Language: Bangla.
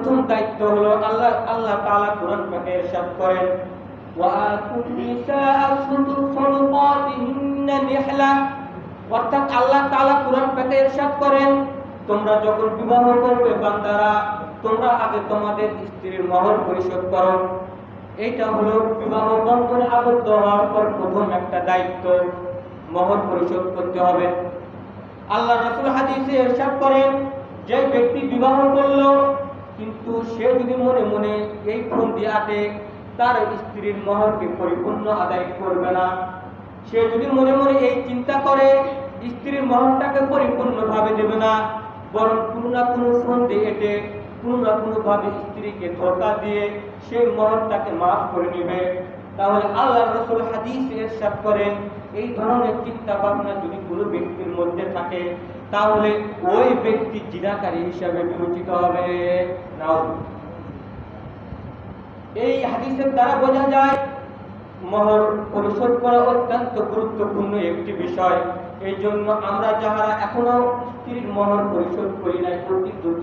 প্রথম দায়িত্ব হলো আল্লাহ আল্লাহ তাআলা কোরআন পাকে ইরশাদ করেন। ওয়াতুন অর্থাৎ আল্লাহ তাআলা কোরআন পাকে ইরশাদ করেন। তোমরা যখন বিবাহ করবে বান্দারা, তোমরা আগে তোমাদের স্ত্রীর মহর পরিশোধ করো। এইটা হলো বিবাহ বন্ধনে আবদ্ধ হওয়ার পর প্রথম একটা দায়িত্ব মহর পরিশোধ করতে হবে। আল্লাহ রাসূল হাদিসে ইরশাদ করেন, যে ব্যক্তি বিবাহ করল কিন্তু সে যদি মনে মনে এই ফোন দিয়াতে তার স্ত্রীর মহরকে পরিপূর্ণ আদায় করবে না। সে যদি মনে মনে এই চিন্তা করে, স্ত্রীর মহরটাকে পরিপূর্ণভাবে দেবে না, বরং কোনো না কোনো ফোন দিয়ে এটে কোনো না কোনো ভাবে স্ত্রীকে ধোকা দিয়ে সেই মহরটাকে মাফ করে নেবে। তাহলে আল্লাহ রসুল হাদিস এরশাদ করেন, এই ধরনের চিন্তা ভাবনা যদি কোনো ব্যক্তির মধ্যে থাকে, তাহলে ওই ব্যক্তি জিনাকারী হিসাবে বিবেচিত হবে। এই হাদিসের দ্বারা বোঝা যায়, মহর পরিশোধ করা অত্যন্ত গুরুত্বপূর্ণ একটি বিষয়। এই জন্য আমরা যাহারা এখনও স্ত্রীর মহর পরিশোধ করি নাই, অতি দ্রুত